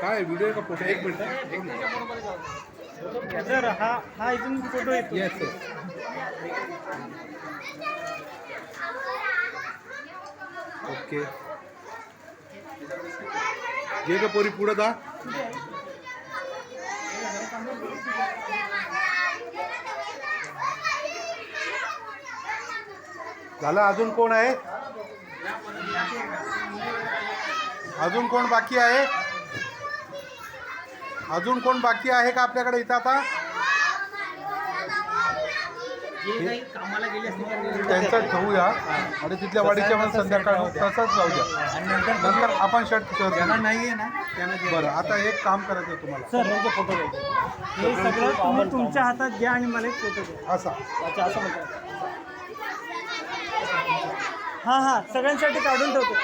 काय व्हिडिओ का फोटो एक मिनिट सर हा हा इथून फोटो येतो. येस ओके जे का पोरी पुढं जा. झालं अजून कोण आहे? अजून कोण बाकी आहे? अजून कोण बाकी आहे का आपल्याकडे इथं आता? त्यांचं ठेवूया. आणि तिथल्या वाडीच्या पण संध्याकाळ तसंच जाऊ द्या. आणि नंतर नंतर आपण शर्ट ज्यांना नाही आहे ना त्यांना बरं आता एक काम करायचं तुम्हाला. सर फोटो घ्यायचे हे सगळं तुम्ही तुमच्या हातात घ्या आणि मला एक फोटो द्या. असा. अच्छा असं म्हणतात. हां हां सगळ्यांसाठी काढून ठेवतो.